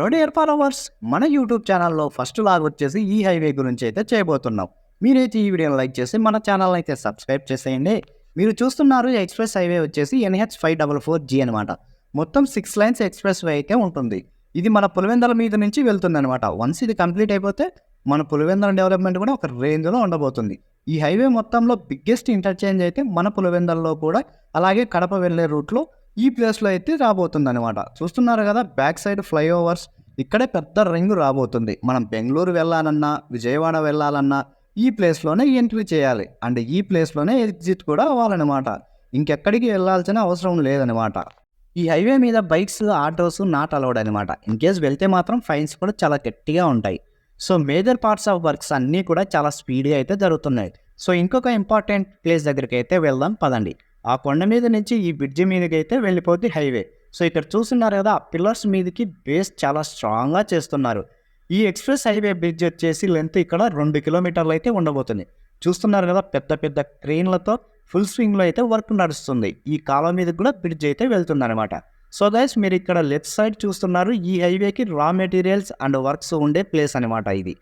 Road year followers మన YouTube ఛానల్లో first log వచ్చేసి ఈ హైవే గురించి అయితే చేయబోతున్నాం. మీరైతే ఈ వీడియోని లైక్ చేసి మన ఛానల్ అయితే సబ్స్క్రైబ్ చేసేయండి. మీరు చూస్తున్నారు ఎక్స్ప్రెస్ హైవే వచ్చేసి NH five double four G అనమాట మొత్తం సిక్స్ లైన్స్ ఎక్స్ప్రెస్ వే అయితే ఉంటుంది. ఇది మన పులివెందల మీద నుంచి వెళ్తుందనమాట వన్స్ ఇది కంప్లీట్ అయిపోతే మన పులివెందల డెవలప్మెంట్ కూడా ఒక రేంజ్లో ఉండబోతుంది. ఈ హైవే మొత్తంలో బిగ్గెస్ట్ ఇంటర్చేంజ్ అయితే మన పులివెందల్లో కూడా అలాగే కడప వెళ్ళే రూట్లో ఈ ప్లేస్లో అయితే రాబోతుంది అనమాట చూస్తున్నారు కదా బ్యాక్ సైడ్ ఫ్లైఓవర్స్ ఇక్కడే పెద్ద రింగ్ రాబోతుంది. మనం బెంగళూరు వెళ్ళాలన్నా విజయవాడ వెళ్ళాలన్నా ఈ ప్లేస్లోనే ఎంట్రీ చేయాలి. అండ్ ఈ ప్లేస్లోనే ఎగ్జిట్ కూడా అవ్వాలన్నమాట. ఇంకెక్కడికి వెళ్ళాల్సిన అవసరం లేదనమాట ఈ హైవే మీద బైక్స్ ఆటోస్ నాట్ అలౌడ్ అనమాట ఇన్ కేస్ వెళ్తే మాత్రం ఫైన్స్ కూడా చాలా గట్టిగా ఉంటాయి. So major parts of works అన్నీ కూడా చాలా స్పీడ్గా అయితే జరుగుతున్నాయి. సో ఇంకొక ఇంపార్టెంట్ ప్లేస్ దగ్గరికి అయితే వెళ్దాం. పదండి. ఆ కొండ మీద నుంచి ఈ బ్రిడ్జి మీదకి అయితే వెళ్ళిపోద్ది హైవే. సో ఇక్కడ చూస్తున్నారు కదా ఆ పిల్లర్స్ మీదకి బేస్ చాలా స్ట్రాంగ్గా చేస్తున్నారు. ఈ ఎక్స్ప్రెస్ హైవే బ్రిడ్జ్ వచ్చేసి లెంత్ ఇక్కడ రెండు కిలోమీటర్లు అయితే ఉండబోతుంది. చూస్తున్నారు కదా పెద్ద పెద్ద క్రెయిన్లతో ఫుల్ స్వింగ్లో అయితే వర్క్ నడుస్తుంది. ఈ కాలం మీద కూడా బ్రిడ్జ్ అయితే వెళ్తుందన్నమాట. సో గైస్ మీరు ఇక్కడ లెఫ్ట్ సైడ్ చూస్తున్నారు ఈ హైవేకి రా మెటీరియల్స్ అండ్ వర్క్స్ ఉండే ప్లేస్ అనమాట ఇది.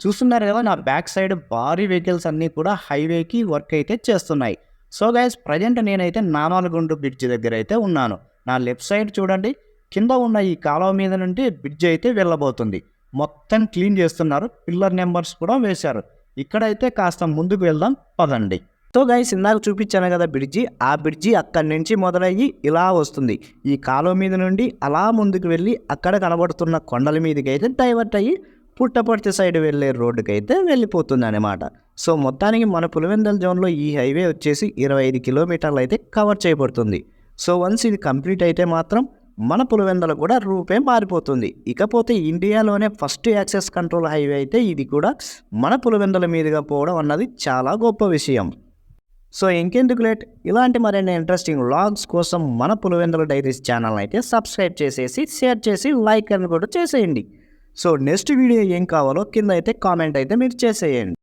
చూస్తున్నారు కదా నా బ్యాక్ సైడ్ భారీ వెహికల్స్ అన్నీ కూడా హైవేకి వర్క్ అయితే చేస్తున్నాయి. సో గైస్ ప్రజెంట్ నేనైతే నానాలగుండు బ్రిడ్జ్ దగ్గర అయితే ఉన్నాను. నా లెఫ్ట్ సైడ్ చూడండి కింద ఉన్న ఈ కాలువ మీద నుండి బ్రిడ్జ్ అయితే వెళ్ళబోతుంది. మొత్తం క్లీన్ చేస్తున్నారు పిల్లర్ నెంబర్స్ కూడా వేశారు. ఇక్కడైతే కాస్త ముందుకు వెళ్దాం పదండి. సో గైస్ ఇందాక చూపించాను కదా బ్రిడ్జి ఆ బ్రిడ్జి అక్కడి నుంచి మొదలయ్యి ఇలా వస్తుంది. ఈ కాలువ మీద నుండి అలా ముందుకు వెళ్ళి అక్కడ కనబడుతున్న కొండల మీదకి అయితే డైవర్ట్ అయ్యి పుట్టపర్తి సైడ్ వెళ్ళే రోడ్డుకి అయితే వెళ్ళిపోతుంది అనమాట సో మొత్తానికి మన పులివెందల జోన్లో ఈ హైవే వచ్చేసి ఇరవై ఐదు కిలోమీటర్లు అయితే కవర్ చేయబడుతుంది. సో వన్స్ ఇది కంప్లీట్ అయితే మాత్రం మన పులివెందల కూడా రూపే మారిపోతుంది. ఇకపోతే ఇండియాలోనే ఫస్ట్ యాక్సెస్ కంట్రోల్ హైవే అయితే ఇది కూడా మన పులివెందల మీదుగా పోవడం అన్నది చాలా గొప్ప విషయం. సో ఇంకెందుకు లేట్? ఇలాంటి మరిన్ని ఇంట్రెస్టింగ్ లాగ్స్ కోసం మన పులివెందుల డైరీస్ ఛానల్ అయితే సబ్స్క్రైబ్ చేసేసి షేర్ చేసి లైక్ అని కూడా చేసేయండి. సో నెక్స్ట్ వీడియో ఏం కావాలో కింద అయితే కామెంట్ అయితే మీరు చేసేయండి.